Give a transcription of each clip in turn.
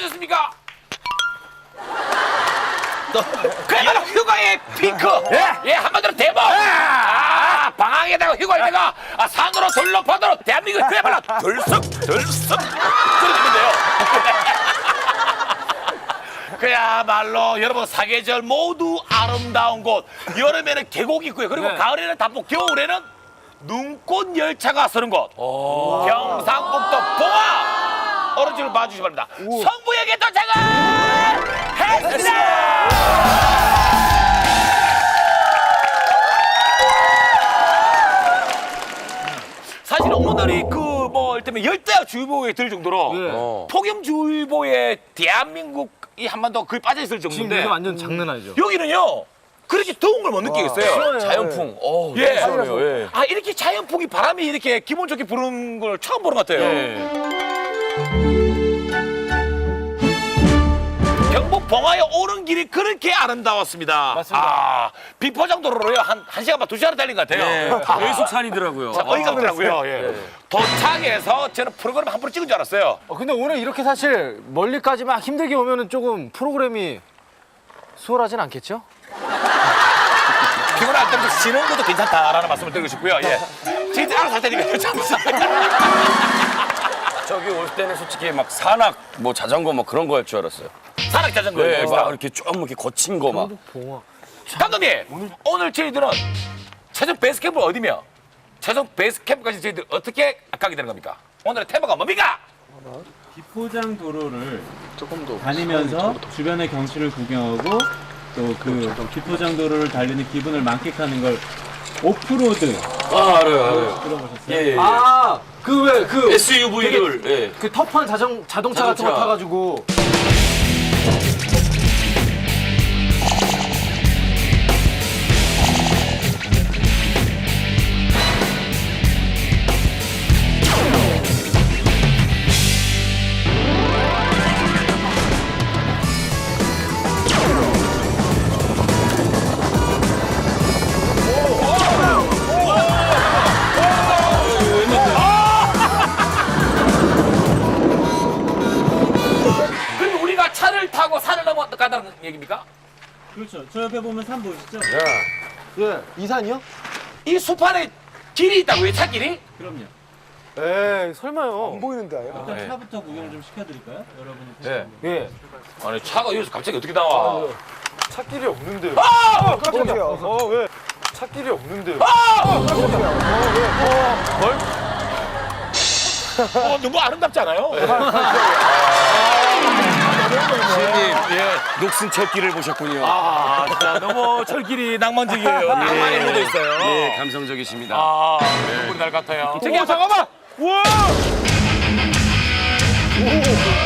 어떠셨습니까? 그야말로 휴가의 핑크. 예, 한마디로 대박. 아, 방학에다가 휴가에다가 아, 산으로 돌로 파도로 대한민국 그야말로 들썩 들썩 들리는데요. 그야말로 여러분 사계절 모두 아름다운 곳. 여름에는 계곡이 있고요. 그리고 가을에는 단풍, 겨울에는 눈꽃 열차가 서는 곳. 경상북도 봉화 어르신을 봐주시기 바랍니다. 성부역에 도착을 했습니다. 사실 오늘이 그 뭐 일테면 열대 주의보에 들 정도로 폭염주의보에 대한민국 이 한반도 거의 빠져 있을 지금 정도인데 이게 완전 장난 아니죠. 여기는요 그렇게 더운 걸 못 느끼겠어요. 자연풍. 어, 예. 시원해요. 예. 아 이렇게 자연풍이 바람이 이렇게 기분 좋게 부는 걸 처음 보는 것 같아요. 경 봉화에 오는 길이 그렇게 아름다웠습니다. 맞습니다. 아, 비포장도로로요 한, 한 시간 반, 두 시간 달린 것 같아요. 예. 계속 산이더라고요. 자, 어이가 없더라고요. 예. 도착해서 저는 프로그램 한 프로 찍은 줄 알았어요. 어, 근데 오늘 이렇게 사실 멀리까지 막 힘들게 오면은 조금 프로그램이 수월하진 않겠죠? 피곤할 때도 쉬는 것도 괜찮다라는 말씀을 드리고 싶고요. 예. 진짜 알아서 할 테니까 잠시. 저기 올 때는 솔직히 막 산악, 뭐 자전거 뭐 그런 거할줄 알았어요. 산악 자전거. 네, 예, 막 이렇게 좀 이렇게 거친 거 막. 감독님 오늘, 저희들은 최종 베이스 캠프 어디며 최종 베이스 캠프까지 저희들 어떻게 가게 되는 겁니까? 오늘의 테마가 뭡니까? 비포장 도로를 다니면서 주변의 경치를 구경하고 또그 비포장 도로를 달리는 기분을 만끽하는 걸 오프로드 아, 알아요, 알아요. 들어보셨어요? 예, 예. 아, 그 왜, 그, SUV를, 예. 그 터프한 자전, 자동차, 같은 거 자동차. 타가지고. 저 옆에 보면 산 보이시죠? 예, 이 산이요? 이 숲안에 길이 있다고요? 차길이? 그럼요. 에이, 설마요. 안 보이는데, 일단 예. 차부터 구경을 좀 시켜드릴까요? 여러분이 예. 예. 아니 차가 여기서 갑자기 어떻게 나와? 찾길이 없는데. 아! 깜짝이야. 어, 왜? 찾길이 없는데. 어, 너무 아름답지 않아요? 선생님, 예. 녹슨 철길을 보셨군요. 아, 진짜 너무 철길이 낭만적이에요. 낭만이 묻어 있어요. 예, 감성적이십니다. 아, 눈물이 날 같아요. 저기 오, 잠깐만! 우와! Let's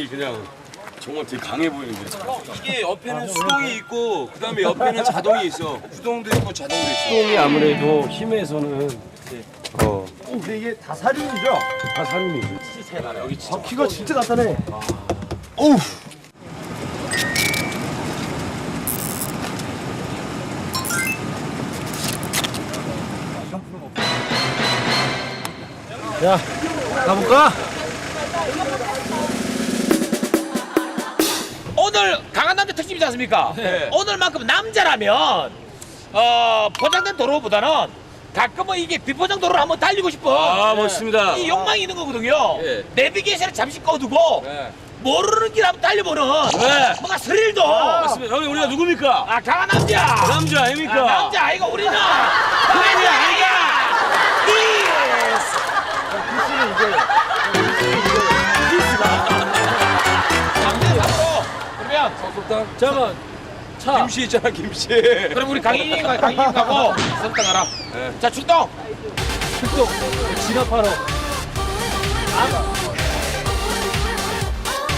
느낌이 그냥 정말 되게 강해 보이는데. 이게 옆에는 수동이 있고 그다음에 옆에는 자동이 있어. 수동도 있고 자동도 있어. 수동이 아무래도 힘에서는 어, 근데 이게 다 사륜이죠? 다 사륜이지. 바퀴가 진짜 단단해. 어우. 야, 가볼까? 오늘 강한 남자 특집이지 않습니까? 오늘만큼 남자라면 어, 포장된 도로보다는 가끔은 이게 비포장 도로를 한번 달리고 싶어. 아, 멋있습니다. 이 욕망이 있는 거거든요. 예. 내비게이션을 잠시 꺼두고 모르는 길 한번 달려보는 네. 뭔가 스릴도. 맞습니다. 형님, 우리가 누굽니까? 아 강한 남자. 남자 아닙니까? 아, 남자 아이가 우리는 남자 아이가. 남자 바로 그 러면 잠깐만. 차. 김씨 있잖아 김씨. 그럼 우리 강인이 가 강인이 가고 선택 하라. 자 출동. 진압하러.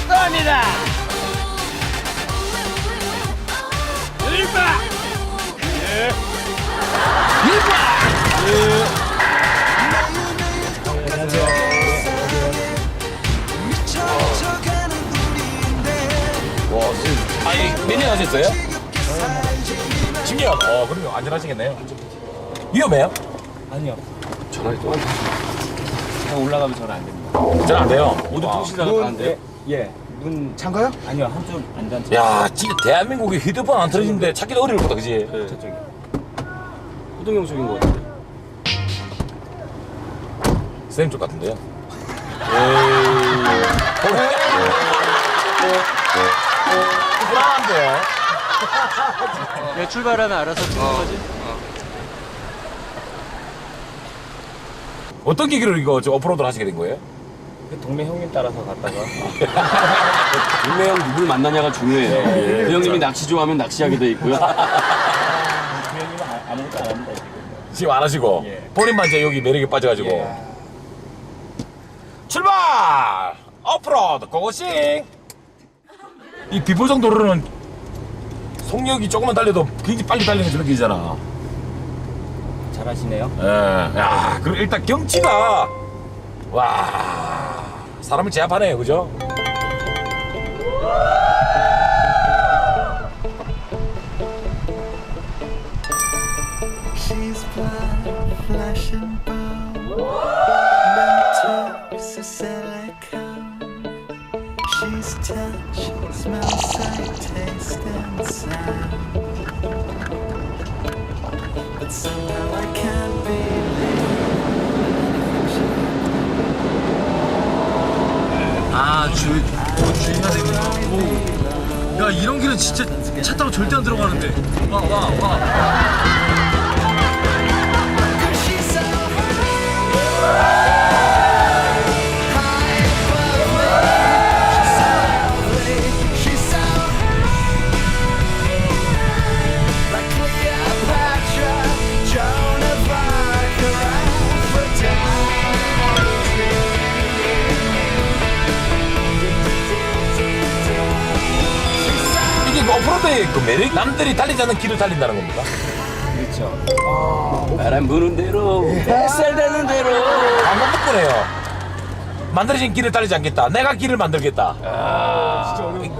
갑니다. 일바. 하셨어요? 10년. 어 그러면 안전하시겠네요. 위험해요? 아니요. 전화기 또. 그냥 올라가면 전화 안 됩니다. 잘 안 돼요. 모두 통신사가 가는데. 예. 문 잠가요? 아니요. 한쪽 안전. 야 진짜 대한민국에 휴대폰 안 터지는데 찾기도 어려울 거다 그지? 저쪽이. 호동형 쪽인 것 같은데. 쌤 쪽 같은데요? 불안한데요? 예, 출발하면 알아서 찍는 거지. 어떤 계기로 이거 저 오프로드를 하시게 된 거예요? 그 동네 형님 따라서 갔다가. 동네 형 누굴 만나냐가 중요해요. 그 형님이 낚시 좋아하면 낚시하게 돼 있고요. 그 형님은 아- 아무것도 안 합니다 지금. 지금 안 하시고 예. 본인만 이제 여기 매력에 빠져가지고 출발! 오프로드 고고싱! 이 비포장 도로는 속력이 조금만 달려도 굉장히 빨리 달리는 게 느끼잖아 잘하시네요. 예. 야, 그리고 일단 경치가 와 사람을 제압하네요, 그죠? 아, 주, 어, 주의해야 되구나. 오. 야, 이런 길은 진짜 차 타고 절대 안 들어가는데. 와, 와, 와. 이게 그그 매력 남들이 달리지 않는 길을 달린다는 겁니까? 바람 부는 대로, 햇살 되는 대로. 방금 듣고네요. 만들어진 길을 달리지 않겠다. 내가 길을 만들겠다.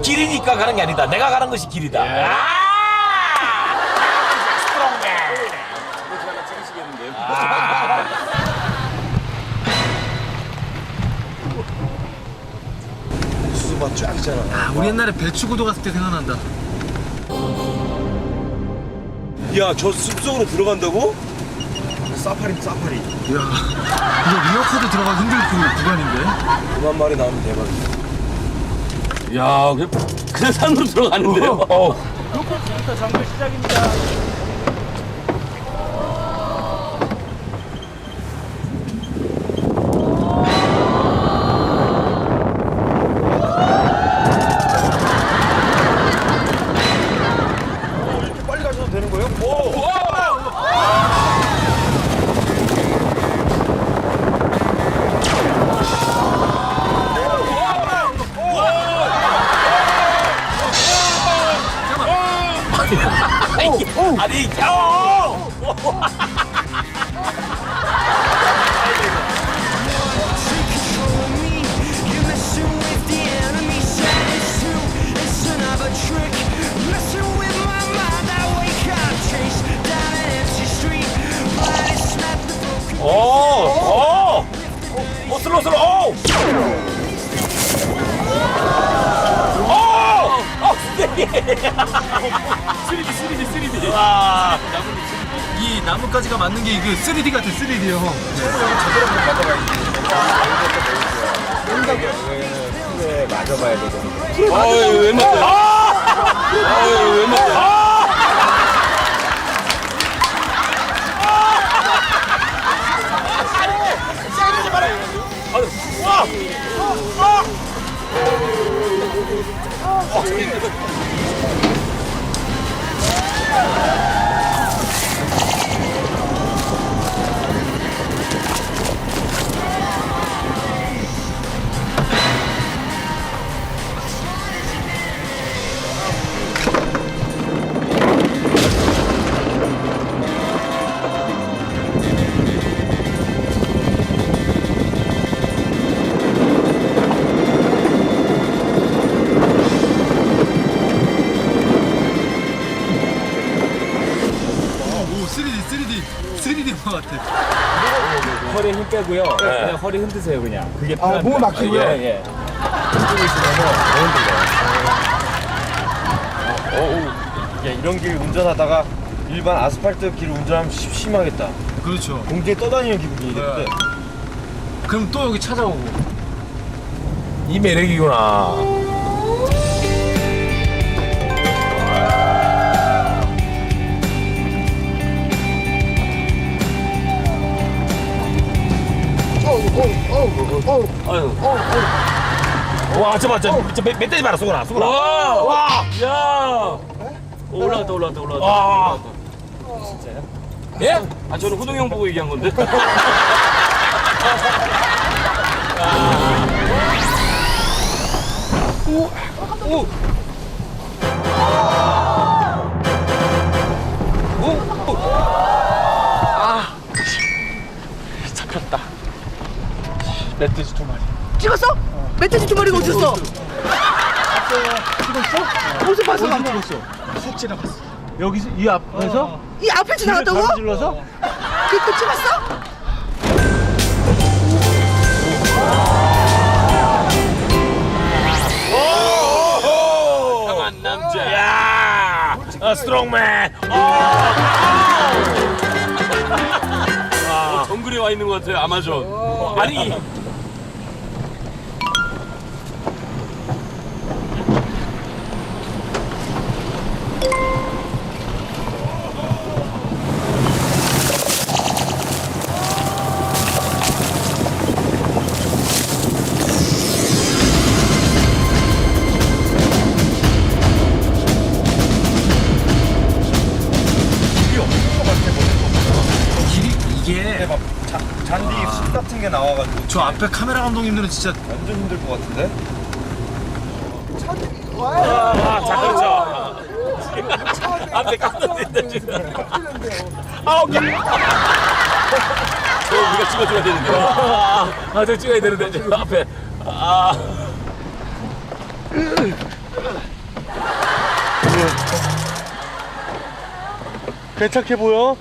길이니까 가는 게 아니다. 내가 가는 것이 길이다. 아! 스트롱맨. 아, 우리 옛날에 배추구도 갔을 때 생각난다. 야, 저 숲속으로 들어간다고? 사파리, 사파리. 이야, 이거 리어카도 들어가기 힘들 그 구간인데? 그만 말이 나오면 대박이야. 야, 그냥, 그냥 산으로 들어가는데요? 어. 지금부터 정글 시작입니다. 같아, 3D 형. 아유, 왜 맞대? 아유, 왜 맞대? 3D 3D 3D 영화 같아. 허리 힘 빼고요. 그냥 허리 흔드세요 그냥. 그게 편합니다. 몸을 맡기고요? 예, 예. 흔들고 있으면은 못 흔들려요. 야, 이런 길 운전하다가 일반 아스팔트 길 운전하면 심- 심하겠다. 그렇죠. 공중에 떠다니는 기분이겠는데. 그럼 또 여기 찾아오고. 이 매력이구나. 와, 저봐, 저, 저 멧- 멧돼지 봐라, 수근아, 수근아. 와! 와, 야! 올라왔다 올라왔다 올라왔다. 와. 예? 아 저는 호동 형 보고 얘기한 건데. 찍 어딨어? 찍었어? 어디서 봤어? 방금? 훅 지나갔어. 여기서 이 앞에서 이 앞에 지나갔다고? 질러서 그또 찍었어? 강한 남자. 야, 어, 스트롱맨. 어, 정글에 와 있는 것 같아요 아마존. 아니 저 앞에 카메라 감독님들은 진짜 완전 힘들 것 같은데? 아, 자, 그렇죠. 앞에 깎는데 지금. 아, 오케이. 저 우리가 찍어줘야 되는데. 아, 저 찍어야 되는데 지금 앞에. 아, 괜찮게 보여?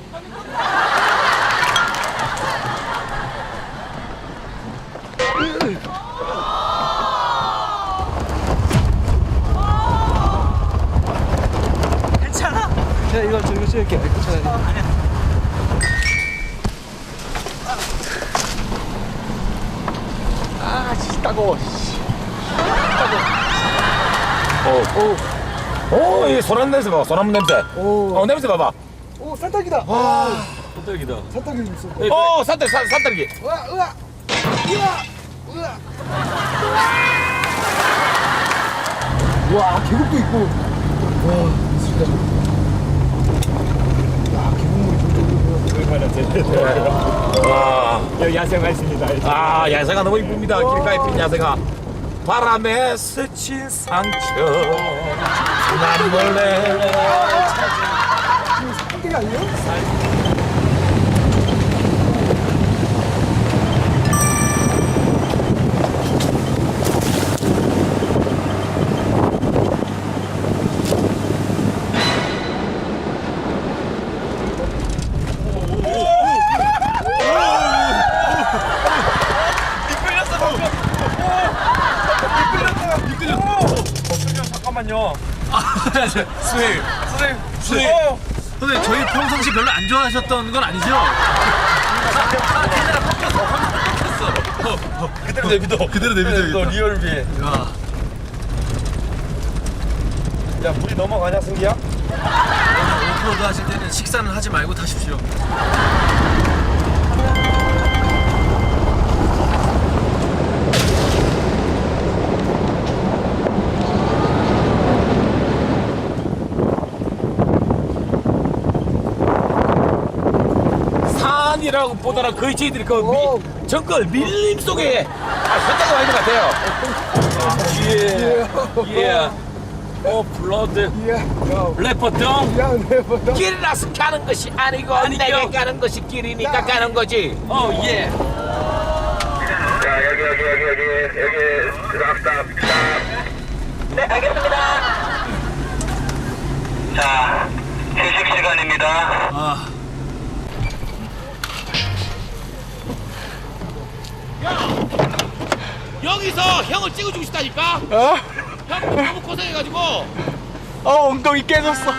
자 이거 저 이거 찍을게 괜찮아요 오, 이 소란 냄새 봐봐, 소나무 냄새. 어, 냄새 봐봐. 오 산딸기다. 호떡이다. 산딸기 좀 있어. 오, 산딸, 산, 산딸기. 으아 으아. 으아 으아. 와 계곡도 있고. 와 진짜. 계곡물이 저쪽으로. 와, 여기 야생화 있습니다. 아, 야생아 너무 이쁩니다. 길가에 핀 야생아. 바람에 스친 상처. 난 몰래. 산딸기 아니에요? 잠깐만요. 수행. 선생님. 수행. 어. 근데 저희 평상시 좋아하셨던 건 아니죠? 아, 바뀌었어. 카메라 바뀌었어. 그대로 내비둬. 그대로 내비둬야겠다. 너 리얼 위에. 야, 야 물이 넘어가냐 승기야? 오프로드 하실 때는 식사는 하지 말고 타십시오. 산이라고 보다는 거의 저희들이 그 미, 정글 밀림 속에 아, 현장에 와 있는 것 같아요. 예. 예. 오 블러드. 레퍼동. 길이라서 가는 것이 아니고 아니죠. 내게 가는 것이 길이니까 가는 거지. 어 예. 자, 여기, 여기, 여기, 여기, 여기, 스탑, 스탑. 네, 알겠습니다. 자, 휴식 시간입니다. 아, 여기서 형을 찍어주고 싶다니까. 형 너무 고생해가지고. 어 엉덩이 깨졌어.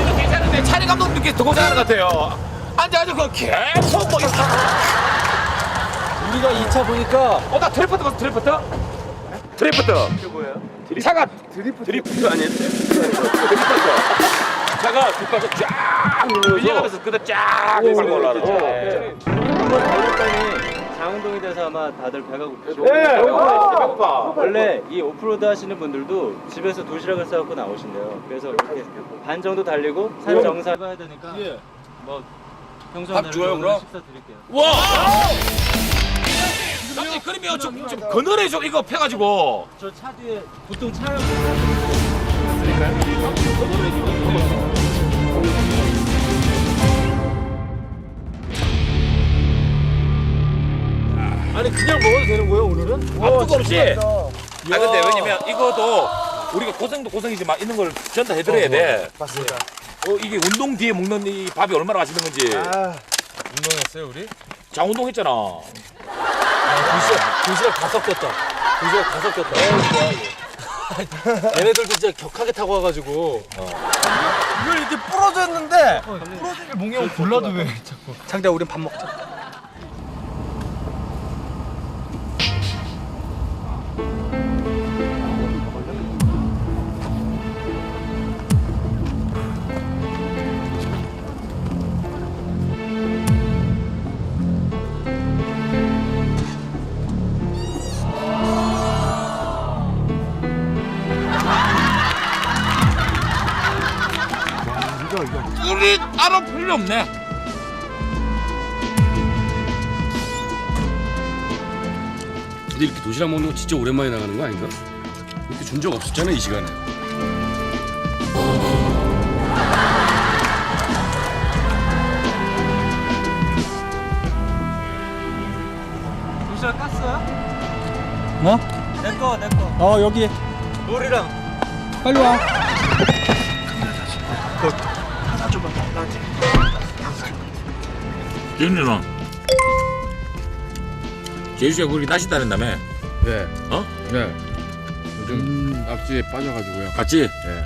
이거 괜찮은데 차례 감독님께 더 고생하는 것 같아요. 앉아가지고 계속 뭐. 우리가 2차 보니까 어, 나 드리프트 봤어, 드리프트? 드리프트. 이게 뭐예요? 차가 드리프트. 드리프트 아니었어요? 드리프트. 차가 뒷바퀴 쫙 눌러서 밀려가면서 그대 쫙 밟고 올라가는 달렸더니 장운동이 돼서 아마 다들 배가 고프죠. 네, 배고파. 원래 이 오프로드 하시는 분들도 집에서 도시락을 싸갖고 나오신대요. 그래서 이렇게 반 정도 달리고 산 정상 해봐야 되니까 뭐 평소와 밥 줘요, 그럼? 식사 드릴게요. 와! 아니, 그러면 좀, 좀 그늘에 좀 이거 펴가지고. 저 차 뒤에 보통 차 아니 그냥 먹어도 되는 거예요 오늘은? 앞두고 없이. 아, 근데 왜냐면 이것도 우리가 고생도 고생이지만 있는 걸 전달해드려야 돼. 맞습니다. 어, 이게 운동 뒤에 먹는 이 밥이 얼마나 맛있는 건지. 아, 운동했어요 우리? 장 운동 했잖아. 도시락 도시락 다 섞였다. 도시락 다 섞였다. 얘네들도 진짜 격하게 타고 와가지고 이걸 이렇게 부러졌는데 프로젝트 몽형 골라도 왜 자꾸 장자 우린 밥 먹자. 꿀이 따로 필요 없네. 근데 이렇게 도시락 먹는 거 진짜 오랜만에 나가는 거 아닌가? 이렇게 준 적 없었잖아 이 시간에. 도시락 깠어요? 뭐? 내꺼 내꺼. 어 여기 물이랑 빨리 와. 윤준아. 제주씨가 그렇게 낚시다는다며? 네. 어? 네. 요즘 낚시에 빠져가지고요. 같이? 네.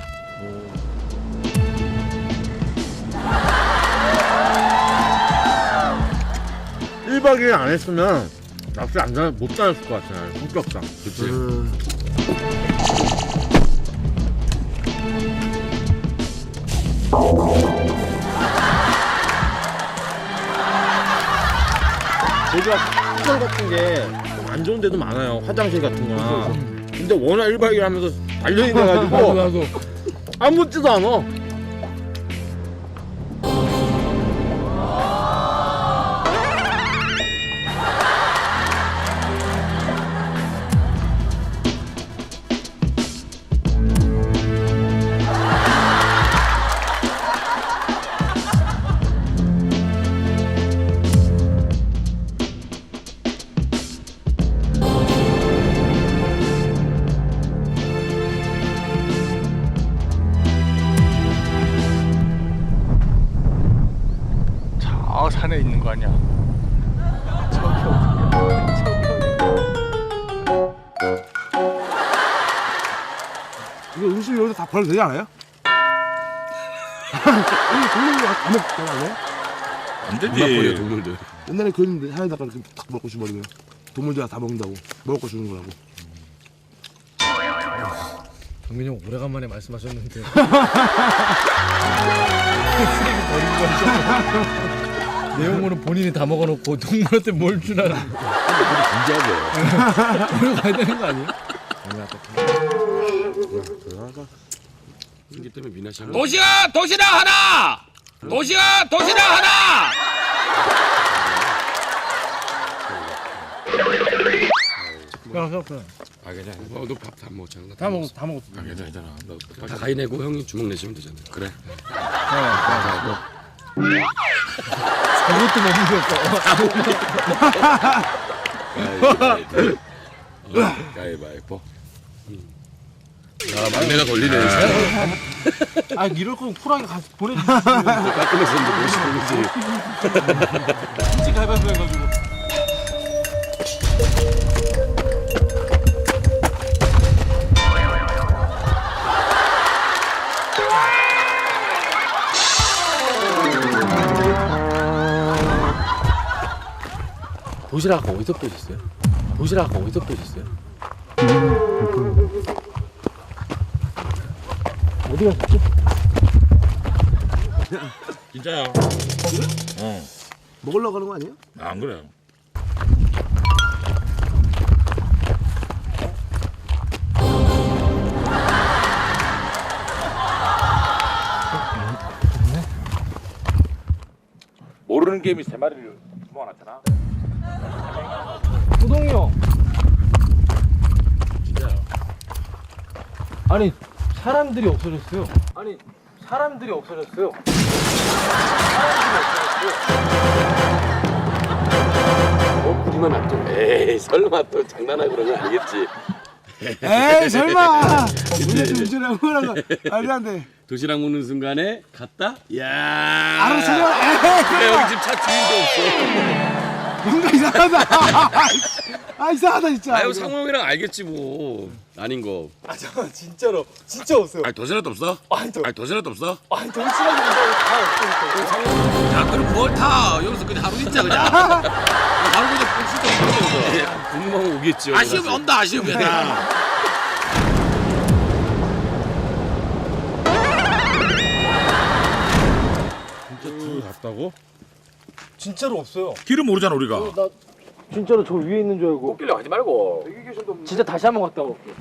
1박 2일 안 했으면 낚시 안 다, 못 다녔을 것 같아. 성격상. 그치. 제주가 시설 같은 게 좀 안 좋은 데도 많아요. 화장실 같은 거나. 근데 워낙 1박 2일 하면서 단련이 돼가지고. 안 묻지도 않아. 저 산에 있는 거 아니야? 이거 음식 여기서 다 버려도 되지 않아요? 이거 동물들 다 먹잖아요. 안 동물들 동물들. 옛날에 그랬는데 하에다가 이렇게 탁 먹고 싶어버리면 동물들 다 먹는다고 먹을 거 주는 거라고. 정민이 형 오래간만에 말씀하셨는데 내용으로 본인이 다 먹어놓고 동물한테 뭘 주라는 진지하게. 오래 가야 되는 거 아니에요? 승기 때문에 미나 씨. 도시가 도시락 하나! 도시가 도시락 하나! 아 괜찮아. 어, 너밥 다 먹었잖아. 다 먹었어 다 먹었어 아 괜찮아 괜찮아. 너다 가위 내고 형이 주먹 내시면 되잖아. 그래. 그것도 먹는 거 어, 가위바위보. 아 막내가 걸리네. 아 이럴 거면 쿨하게 가서 보내주지 깔끔해서 이제 멋있는 거지. 솔직히 가위바위보 해가지고 도시락 어디서 빼셨어요? 도시락 어디서 빼셨어요? 진짜야. 먹으려고 하는 거 아니에요? 안 그래요. 모르는 게임이 세 마리를 모아놨잖아. 호동이 형. 아니 사람들이 없어졌어요. 아니 사람들이 없어졌어요. 어, 우리만 놔둬. 에이, 설마 또 장난하고 그런 거 아니겠지? 에이 설마. 좀 운전하고 그런 거 말도 안 돼. 도시락 먹는 순간에 갔다? 야 알아서 려 그래, 여기 지금 차 주인도 없어. 뭔가 이상하다. 아 이상하다 진짜. 아유, 상황이랑 알겠지, 뭐. 아닌 거. 아 잠깐 진짜로 진짜 없어요. 아니 도시락도 없어? 아니 저 아니 도시락도 없어? 아니 정신하게 다 없어요. 야, 그럼 뭘 타? 여기서 그냥 하루 있자, 그냥. 하루 그냥 진짜 있어. 궁금하면 오겠지. 아쉬우면 온다 아쉬우면. 갔다고? 진짜로 없어요. 길을 모르잖아 우리가. 진짜로 저 위에 있는 줄 알고. 꽃길래 가지 말고. 진짜 다시 한번 갔다 올게.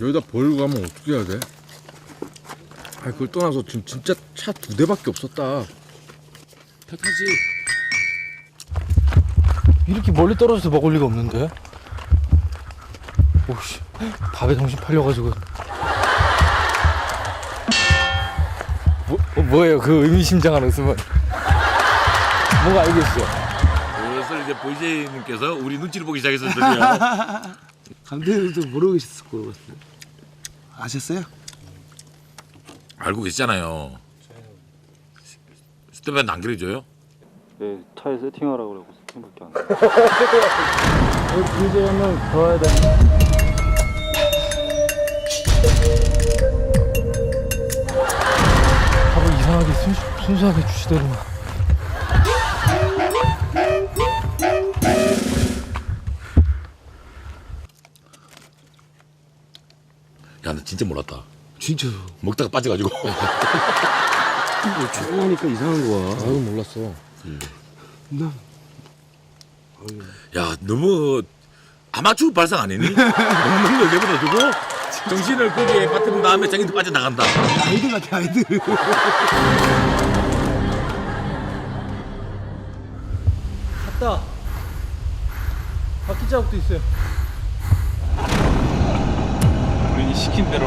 여기다 버리고 가면 어떻게 해야 돼? 아 그걸 떠나서 지금 진짜 차 두 대밖에 없었다. 타지. 이렇게 멀리 떨어져서 먹을 리가 없는데. 오씨, 밥에 정신 팔려가지고. 뭐, 어, 뭐예요? 그 의미심장한 웃음은. 뭔가 알겠어. 그것을 이제 보이제님께서 우리 눈치를 보기 시작했어요 드디어. 감독님도 모르고 계셨을 것 같아요. 아셨어요? 알고 계시잖아요. 스텝은 안 그래줘요? 네, 차에 세팅하라고 그러고 세팅밖에 안 해. 이제 한번 더 와야 돼. 순, 순수하게 주시더니만. 야, 나 진짜 몰랐다. 진짜요? 먹다가 빠져가지고. 조용하니까 이상한 거야. 나도 몰랐어. 나 야, 너무 아마추어 발상 아니니? 먹는 걸 내버려 두고 정신을 거기에 빠뜨린 다음에 자기도 빠져나간다. 아이들 같아 아이들. 갔다. 바퀴 자국도 있어요. 우리 시킨 대로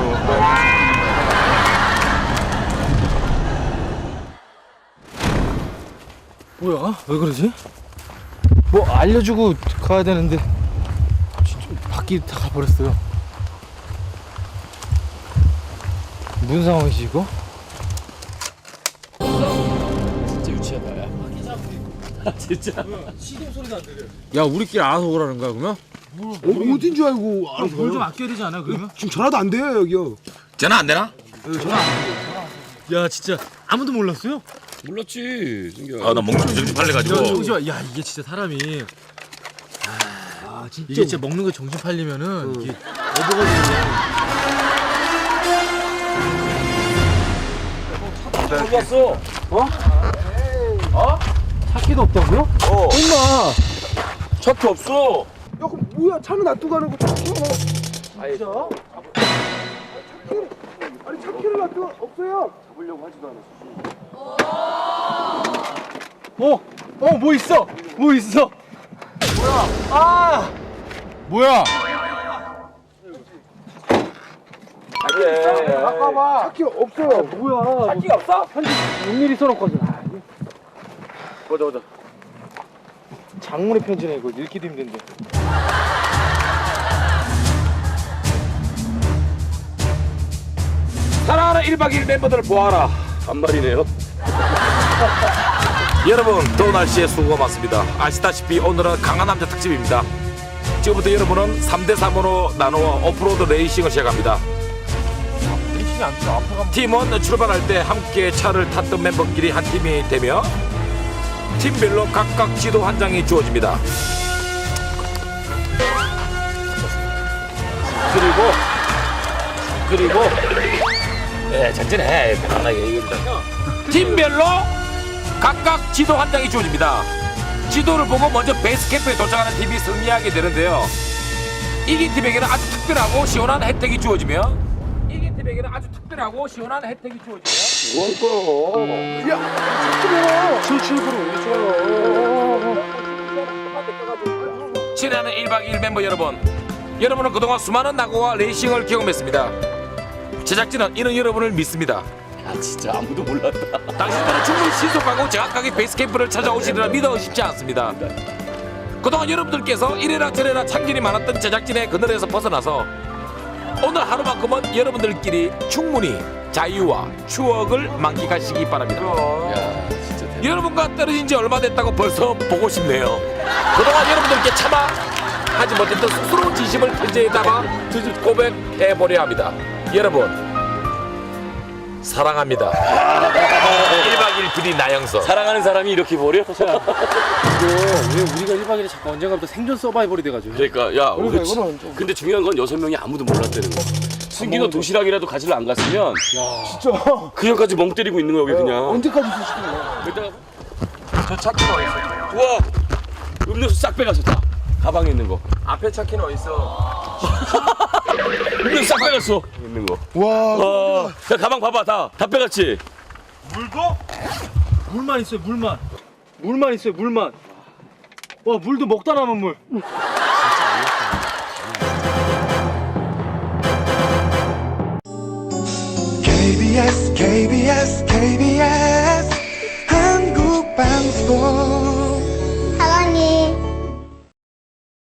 뭐야? 왜 그러지? 뭐 알려주고 가야 되는데 진짜 바퀴 다 가버렸어요. 무슨 상황이지 이거? 진짜 유치하다, 야. 진짜. 야, 우리끼리 알아서 오라는 거야, 그러면? 어, 어딘 줄 알고 알아서 뭘좀 아껴야 되지 않아요 그러면? 지금 전화도 안 돼요 여기요. 전화 안 되나? 야 진짜 아무도 몰랐어요? 몰랐지, 진짜. 아, 나 먹는 거 정신 팔려 가지고. 야, 야 이게 진짜 사람이 아, 진짜 이게 진짜 먹는 거 정신 팔리면은 이게 몰랐어. 찾기도 없다고요? 어. 엄마! 차트 없어. 야 그럼 뭐야? 차는 놔두고 가는 거 찾기가 아이, 진짜? 아니 찾기를 놔두고 없어요. 잡으려고 하지도 않았어. 어? 어 뭐 있어? 뭐 있어? 뭐야? 아! 뭐야? 잠깐만 찾기 없어요 뭐야 찾기 없어? 편지 6mm 써놓거든 아. 보자 보자. 장문의 편지네 이거 읽기도 힘든데 사랑하는 1박 2일 멤버들을 보아라. 한 말이네요. 여러분, 더운 날씨에 수고가 많습니다. 아시다시피 오늘은 강한 남자 특집입니다. 지금부터 여러분은 3대 3으로 나누어 오프로드 레이싱을 시작합니다. 팀원 출발할 때 함께 차를 탔던 멤버끼리 한 팀이 되며 팀별로 각각 지도 한 장이 주어집니다. 그리고 그리고 예 전진해 편안하게 이거 팀별로 각각 지도 한 장이 주어집니다. 지도를 보고 먼저 베이스 캠프에 도착하는 팀이 승리하게 되는데요. 이긴 팀에게는 아주 특별하고 시원한 혜택이 주어지며 이긴 팀에게는 아주 특별하고 시원한 혜택이 주어지며 친애하는 1박 2일 멤버 여러분 여러분은 그동안 수많은 낙오와 레이싱을 경험했습니다. 제작진은 이런 여러분을 믿습니다. 아 진짜 아무도 몰랐다. 당신들은 충분히 신속하고 정확하게 베이스 캠프를 찾아오시리라 믿어 쉽지 않습니다. 그동안 여러분들께서 이래라 저래라 참견이 많았던 제작진의 그늘에서 벗어나서 오늘 하루만큼은 여러분들끼리 충분히 자유와 추억을 만끽하시기 바랍니다. 야 진짜 대박. 여러분과 떨어진 지 얼마 됐다고 벌써 보고 싶네요. 그동안 여러분들께 차마 하지 못했던 쑥스러운 진심을 편지에 담아 고백해보려 합니다. 여러분 사랑합니다. 1박 2일 나영석. 사랑하는 사람이 이렇게 버려? 이거 왜 우리가 1박 2일 자꾸 언젠가부터 생존 서바이벌이 돼가지고 그러니까 야 오늘 지- 근데 중요한 건 여섯 명이 아무도 몰랐다는 거 승기도 도시락이라도 가지러 안 갔으면 진짜 그 형까지 멍 때리고 있는 거야 여기 그냥 언제까지 드시는 거야? 일단 저 차키는 어딨어? 우와 음료수 싹 빼갔었다 가방에 있는 거 앞에 차키는 어딨어? 음료수 싹 빼갔어 있는 거 와. 야 가방 봐봐 다 다 빼갔지 물도? 물만 있어요 물만. 물만 있어요 물만. 와 물도 먹다 남은 물. KBS KBS KBS 한국방송.